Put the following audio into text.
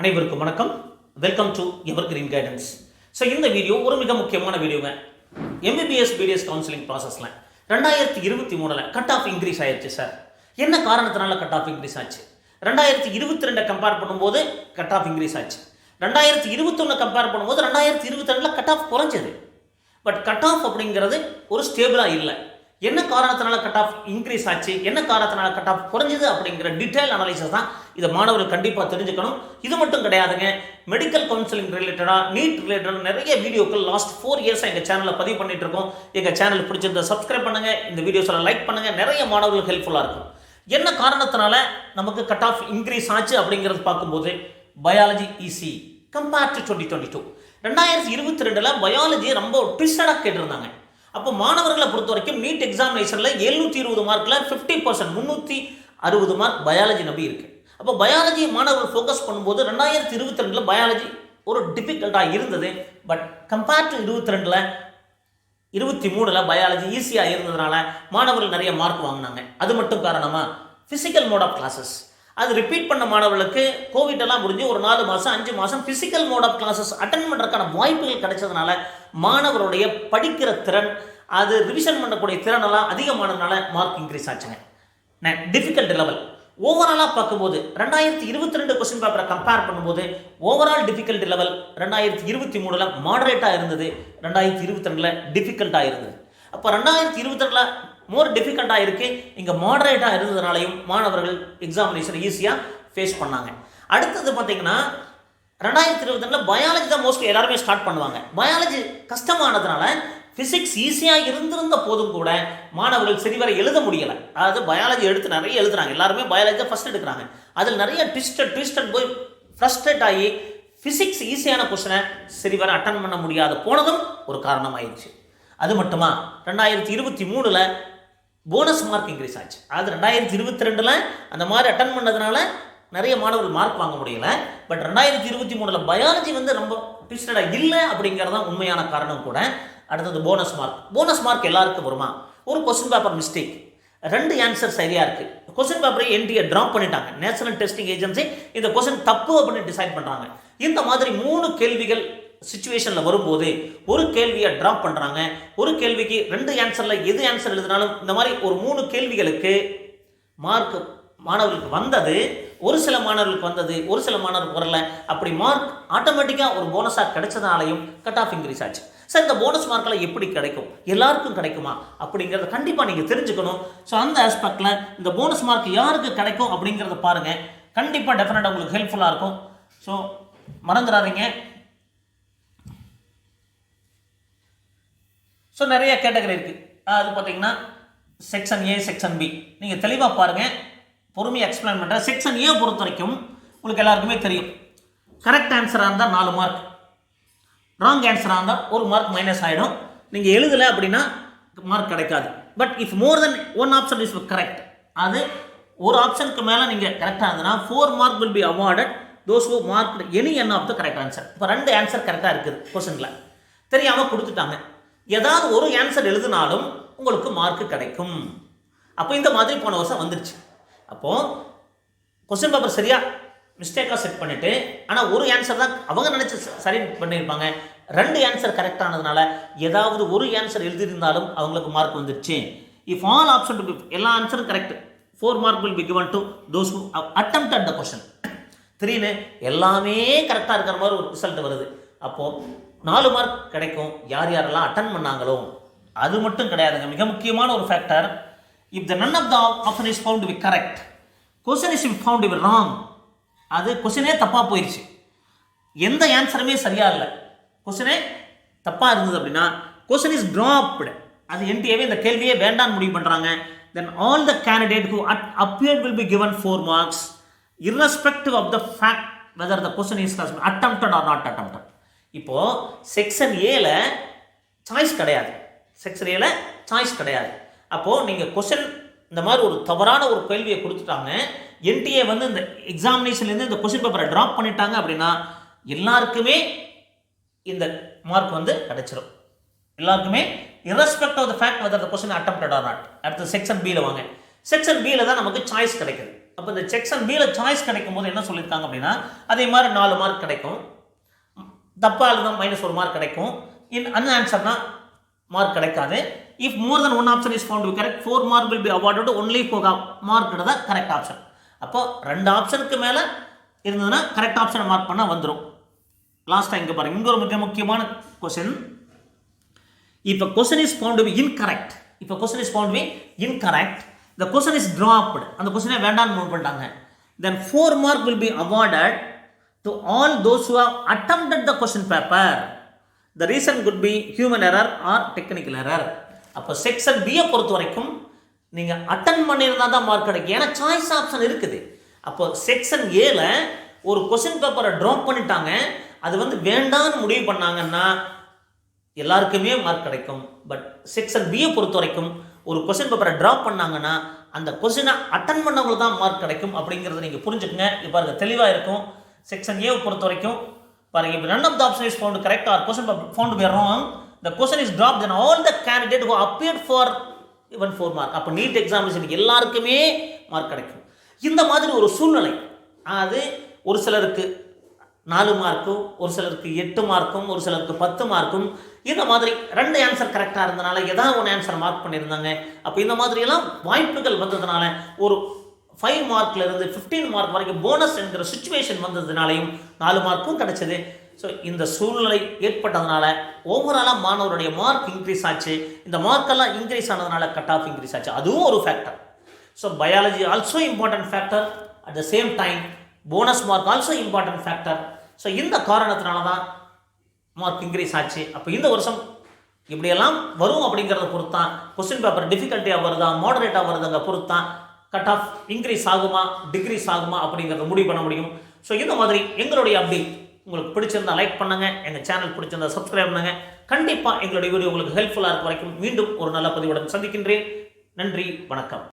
அனைவருக்கும் வணக்கம். Welcome to evergreen guidance so இந்த வீடியோ ஒரு மிக முக்கியமான வீடியோங்க எம்பிபிஎஸ் பிடிஎஸ் கவுன்சிலிங் ப்ராசஸில் ரெண்டாயிரத்தி இருபத்தி மூணில் கட் ஆஃப் இன்க்ரீஸ் ஆயிடுச்சு சார் என்ன காரணத்தினால கட் ஆஃப் இன்க்ரீஸ் ஆச்சு? ரெண்டாயிரத்தி இருபத்தி ரெண்டை கம்பேர் பண்ணும்போது கட் ஆஃப் இன்க்ரீஸ் ஆச்சு. ரெண்டாயிரத்தி இருபத்தொன்னு கம்பேர் பண்ணும்போது ரெண்டாயிரத்தி இருபத்தி ரெண்டில் கட் ஆஃப் குறைஞ்சது. பட் கட் ஆஃப் அப்படிங்கிறது ஒரு ஸ்டேபிளாக இல்லை. என்ன காரணத்தினால கட் ஆஃப் இன்க்ரீஸ் ஆச்சு? என்ன காரணத்தினால கட் ஆஃப் குறைஞ்சது அப்படிங்கிற டீட்டெயில் அனாலிசிஸ் தான் இதை மாணவர்கள் கண்டிப்பாக தெரிஞ்சுக்கணும். இது மட்டும் கிடையாதுங்க. மெடிக்கல் கவுன்சிலிங் ரிலேட்டடாக நீட் ரிலேட்டடாக நிறைய வீடியோக்கள் லாஸ்ட் ஃபோர் இயர்ஸாக எங்கள் சேனலில் பதிவு பண்ணிட்டு இருக்கோம். எங்கள் சேனல் பிடிச்சிருந்த சப்ஸ்கிரைப் பண்ணுங்கள் இந்த வீடியோஸில் லைக் பண்ணுங்கள் நிறைய மாணவர்களுக்கு ஹெல்ப்ஃபுல்லாக இருக்கும். என்ன காரணத்தினால நமக்கு கட் ஆஃப் இன்க்ரீஸ் ஆச்சு அப்படிங்கிறது பார்க்கும்போது biology is compared to twenty twenty two ரெண்டாயிரத்தி இருபத்தி ரெண்டில் பயாலஜி ரொம்ப ட்விஸ்டடாக கேட்டிருந்தாங்க. அப்போ மாணவர்களை பொறுத்த வரைக்கும் நீட் எக்ஸாமினேஷனில் எழுநூற்றி இருபது மார்க்கில் ஃபிஃப்டி பர்சன்ட் முந்நூற்றி அறுபது மார்க் பயாலஜி நம்பி இருக்குது அப்போ பயாலஜி மாணவர்கள் ஃபோக்கஸ் பண்ணும்போது ரெண்டாயிரத்தி இருபத்தி ரெண்டில் பயாலஜி ஒரு டிஃபிகல்ட்டாக இருந்தது. பட் கம்பேர்ட் டு இருபத்தி ரெண்டில் இருபத்தி மூணில் பயாலஜி ஈஸியாக இருந்ததுனால மாணவர்கள் நிறைய மார்க் வாங்கினாங்க. அது மட்டும் காரணமாக ஃபிசிக்கல் மோட் ஆஃப் கிளாஸஸ் அது ரிப்பீட் பண்ண மாணவர்களுக்கு கோவிட் எல்லாம் முடிஞ்சு ஒரு நாலு மாதம் அஞ்சு மாதம் physical mode of classes attend பண்ணுறதுக்கான வாய்ப்புகள் கிடைச்சதுனால மாணவருடைய படிக்கிற திறன் அது ரிவிஷன் பண்ணக்கூடிய திறனெல்லாம் அதிகமானதுனால மார்க் இன்க்ரீஸ் ஆச்சுங்க. டிஃபிகல்ட் லெவல் ஓவராலாக பார்க்கும்போது ரெண்டாயிரத்தி இருபத்தி ரெண்டு கொஸ்டின் பேப்பரை கம்பேர் பண்ணும்போது ஓவரால் டிஃபிகல்ட் லெவல் ரெண்டாயிரத்தி இருபத்தி மூணில் மாடரேட்டாக இருந்தது ரெண்டாயிரத்தி இருபத்தி ரெண்டில் டிஃபிகல்ட்டாக இருந்தது. அப்போ ரெண்டாயிரத்தி இருபத்தி ரெண்டில் மோர் டிஃபிகல்ட்டாக இருக்குது இங்கே மாடரேட்டாக இருந்ததுனாலையும் மாணவர்கள் எக்ஸாமினேஷன் ஈஸியாக ஃபேஸ் பண்ணாங்க. அடுத்தது பார்த்தீங்கன்னா ரெண்டாயிரத்தி இருபத்தி ரெண்டில் பயாலஜி தான் மோஸ்ட்லி எல்லாருமே ஸ்டார்ட் பண்ணுவாங்க. பயாலஜி கஷ்டமானதுனால ஃபிசிக்ஸ் ஈஸியாக இருந்திருந்த போதும் கூட மாணவர்கள் சரிவர எழுத முடியலை. அதாவது பயாலஜி எடுத்து நிறைய எழுதுறாங்க. எல்லாருமே பயாலஜி தான் ஃபஸ்ட் எடுக்கிறாங்க. அதில் நிறைய ட்விஸ்டட் ட்விஸ்டட் போய் ஃப்ரஸ்ட்ரேட் ஆகி ஃபிசிக்ஸ் ஈஸியான கொஸ்டினை சரிவர அட்டன் பண்ண முடியாத போனதும் ஒரு காரணமாயிருச்சு. அது மட்டுமா? ரெண்டாயிரத்தி இருபத்தி மூணில் போனஸ் மார்க் இன்க்ரீஸ் ஆச்சு. அது ரெண்டாயிரத்தி இருபத்தி ரெண்டில் அந்த மாதிரி அட்டன் பண்ணதுனால நிறைய மாணவர்கள் மார்க் வாங்க முடியல. பட் ரெண்டாயிரத்தி இருபத்தி மூணில் பயாலஜி வந்து ரொம்ப ட்விஸ்டடாக இல்லை அப்படிங்கிறது தான் உண்மையான காரணம் கூட. அடுத்தது போனஸ் மார்க் போனஸ் மார்க் எல்லாருக்கும் வருமா? ஒரு கொஸ்டின் பேப்பர் மிஸ்டேக் ரெண்டு ஆன்சர் சரியாக இருக்குது கொஸ்டின் பேப்பரை என்டிஏ ட்ராப் பண்ணிட்டாங்க. நேஷனல் டெஸ்டிங் ஏஜென்சி இந்த கொஸ்டின் தப்பு அப்படின்னு டிசைட் பண்ணுறாங்க இந்த மாதிரி மூணு கேள்விகள் சுச்சுவேஷனில் வரும்போது ஒரு கேள்வியை ட்ராப் பண்ணுறாங்க ஒரு கேள்விக்கு ரெண்டு ஆன்சரில் எது ஆன்சர் எழுதினாலும் இந்த மாதிரி ஒரு மூணு கேள்விகளுக்கு மார்க் மாணவர்களுக்கு வந்தது. ஒரு சில மாணவர்களுக்கு வந்தது ஒரு சில மாணவர்களுக்கு வரல. அப்படி மார்க் ஆட்டோமேட்டிக்காக ஒரு போனஸாக கிடைச்சதுனாலையும் கட் ஆஃப் இன்க்ரீஸ் ஆச்சு. சார் இந்த போனஸ் மார்க்கெல்லாம் எப்படி கிடைக்கும்? எல்லாருக்கும் கிடைக்குமா? அப்படிங்கிறத கண்டிப்பாக நீங்கள் தெரிஞ்சுக்கணும். ஸோ அந்த ஆஸ்பெக்டில் இந்த போனஸ் மார்க் யாருக்கு கிடைக்கும் அப்படிங்கிறத பாருங்கள் கண்டிப்பாக டெஃபினட்டாக உங்களுக்கு ஹெல்ப்ஃபுல்லாக இருக்கும். ஸோ மறந்துடாதீங்க. ஸோ நிறைய கேட்டகரி இருக்குது அது பார்த்தீங்கன்னா செக்ஷன் ஏ செக்ஷன் பி நீங்கள் தெளிவாக பாருங்கள் பொறுமையாக எக்ஸ்பிளைன் பண்ணுறேன் செக்ஷன் ஏ பொறுத்த வரைக்கும் உங்களுக்கு எல்லாருக்குமே தெரியும். கரெக்ட் ஆன்சராக இருந்தால் நாலு மார்க் ராங் ஆன்சராக இருந்தால் ஒரு மார்க் மைனஸ் ஆகிடும் நீங்கள் எழுதலை அப்படின்னா மார்க் கிடைக்காது. But if more than one option is correct அது ஒரு ஆப்ஷனுக்கு மேலே நீங்கள் கரெக்டாக இருந்ததுன்னா four mark will be awarded those who mark any one of the correct answer இப்போ ரெண்டு ஆன்சர் கரெக்டாக இருக்குது கொஸ்டினில் தெரியாமல் கொடுத்துட்டாங்க. ஏதாவது ஒரு ஆன்சர் எழுதினாலும் உங்களுக்கு மார்க் கிடைக்கும். அப்போ இந்த மாதிரி போன வருஷம் வந்துருச்சு. அப்போது கொஸ்டின் பேப்பர் சரியாக மிஸ்டேக்காக செட் பண்ணிவிட்டு ஆனால் ஒரு ஆன்சர் தான் அவங்க நினச்சி சரி பண்ணியிருப்பாங்க. ரெண்டு ஆன்சர் கரெக்டானதுனால ஏதாவது ஒரு ஆன்சர் எழுதியிருந்தாலும் அவங்களுக்கு மார்க் வந்துருச்சு. இஃப் ஆல் ஆப்ஷன் எல்லா ஆன்சரும் correct four mark will be given to those who attempt the question திடீர்னு எல்லாமே கரெக்டாக இருக்கிற மாதிரி ஒரு ரிசல்ட் வருது. அப்போது நாலு மார்க் கிடைக்கும். யார் யாரெல்லாம் அட்டன் பண்ணாங்களோ அது மட்டும் கிடையாதுங்க. மிக முக்கியமான ஒரு factor if the none of the option is found be correct question is found be wrong அது கொஸ்டினே தப்பாக போயிடுச்சு எந்த ஆன்சருமே சரியாக இல்லை. கொஸ்டினே தப்பாக இருந்தது அப்படின்னா கொஸ்டின் இஸ் ட்ராப்டு அது என்டிஏவே இந்த கேள்வியே வேண்டான்னு முடிவு பண்ணுறாங்க then all the candidate who had appear will be given four marks irrespective of the fact whether the question is attempted or not attempted இப்போது செக்ஷன் ஏல சாய்ஸ் கிடையாது. செக்ஷன் ஏல சாய்ஸ் கிடையாது. அப்போது நீங்கள் கொஷின் இந்த மாதிரி ஒரு தவறான ஒரு கேள்வியை கொடுத்துட்டாங்க. என்டிஏ வந்து இந்த எக்ஸாமினேஷன்லேருந்து இந்த கொஷின் பேப்பரை ட்ராப் பண்ணிட்டாங்க அப்படின்னா எல்லாருக்குமே இந்த மார்க் வந்து கிடைச்சிரும். எல்லாருக்குமே irrespective of the fact whether the question attempted or not அடுத்து செக்ஷன் பியில் வாங்க. செக்ஷன் பியில் தான் நமக்கு சாய்ஸ் கிடைக்குது. அப்போ இந்த செக்ஷன் பியில் சாய்ஸ் கிடைக்கும் போது என்ன சொல்லியிருக்காங்க அப்படின்னா அதே மாதிரி நாலு மார்க் கிடைக்கும். தப்பாக தான் மைனஸ் ஒரு மார்க் கிடைக்கும். இன் அன் ஆன்சர்னா மார்க் கிடைக்காது. If more than one option is found to correct four mark will be award only four mark தான் கரெக்ட் ஆப்ஷன் அப்போ ரெண்டு ஆப்ஷனுக்கு மேலே இருந்ததுன்னா கரெக்ட் ஆப்ஷனை மார்க் பண்ணால் வந்துடும் லாஸ்ட்டாக இங்கே பாருங்க. இங்கே ஒரு மிக முக்கியமான கொஸ்டின் இப்போ question is found be incorrect இப்போ question is found be incorrect the question is dropped அந்த கொஸ்டினை வேண்டாம்னு மூவ் பண்ணிட்டாங்க. Then four mark will be awarded to all those who have attempted the question paper the reason could be human error or technical error. அப்போ section பியை பொறுத்த வரைக்கும் நீங்கள் attend பண்ணியிருந்தா தான் மார்க் கிடைக்கும். ஏன்னா சாய்ஸ் ஆப்ஷன் இருக்குது. அப்போ செக்ஷன் ஏல ஒரு கொஸ்டின் பேப்பரை ட்ராப் பண்ணிட்டாங்க. அது வந்து வேண்டாம்னு முடிவு பண்ணாங்கன்னா எல்லாருக்குமே மார்க் கிடைக்கும். பட் செக்ஷன் பியை பொறுத்த வரைக்கும் ஒரு கொஸ்டின் பேப்பரை ட்ராப் பண்ணாங்கன்னா அந்த கொஸ்டினை அட்டன் பண்ணவங்களுக்கு தான் மார்க் கிடைக்கும் அப்படிங்கிறத நீங்கள் புரிஞ்சுக்கங்க. இப்போ அது தெளிவாக இருக்கும். செக்ஷன் ஏ பொறுத்த வரைக்கும் பாருங்க இப்போ none of the option is found கரெக்டாக or question found be wrong the question is drop then all the candidate who appeared for given four mark அப்போ நீட் எக்ஸாமினேஷனுக்கு எல்லாருக்குமே மார்க் கிடைக்கும். இந்த மாதிரி ஒரு சூழ்நிலை. அது ஒரு சிலருக்கு நாலு மார்க்கும் ஒரு சிலருக்கு எட்டு மார்க்கும் ஒரு சிலருக்கு பத்து மார்க்கும் இந்த மாதிரி ரெண்டு ஆன்சர் கரெக்டாக இருந்தனால ஏதாவது ஒன்று ஆன்சர் மார்க் பண்ணியிருந்தாங்க. அப்போ இந்த மாதிரியெல்லாம் வாய்ப்புகள் வந்ததுனால ஒரு ஃபைவ் மார்க்ல இருந்து ஃபிஃப்டீன் மார்க் வரைக்கும் போனஸ் என்கிற சுச்சுவேஷன் வந்ததுனாலையும் நாலு மார்க்கும் கிடைச்சது. ஸோ இந்த சூழ்நிலை ஏற்பட்டதுனால ஓவராலாக மாணவருடைய மார்க் இன்க்ரீஸ் ஆச்சு. இந்த மார்க்கெல்லாம் இன்க்ரீஸ் ஆனதுனால கட் ஆஃப் இன்க்ரீஸ் ஆச்சு. அதுவும் ஒரு factor so biology also important factor at the same time bonus mark also important factor so இந்த காரணத்தினால தான் மார்க் இன்க்ரீஸ் ஆச்சு. அப்போ இந்த வருஷம் இப்படியெல்லாம் வரும் அப்படிங்கிறத பொறுத்தான் கொஸ்டின் பேப்பர் டிஃபிகல்ட்டியாக வருதா மாடரேட்டாக வருதுங்க பொறுத்தான் கட் ஆஃப் இன்க்ரீஸ் ஆகுமா டிக்ரீஸ் ஆகுமா அப்படிங்கிறத முடிவு பண்ண முடியும். ஸோ இந்த மாதிரி எங்களுடைய அப்டேட் உங்களுக்கு பிடிச்சிருந்தா லைக் பண்ணுங்க எங்கள் சேனல் பிடிச்சிருந்தா சப்ஸ்கிரைப் பண்ணுங்க. கண்டிப்பாக எங்களுடைய வீடியோ உங்களுக்கு ஹெல்ப்ஃபுல்லாக இருக்க வரைக்கும் மீண்டும் ஒரு நல்ல பதிவுடன் சந்திக்கின்றேன். நன்றி வணக்கம்.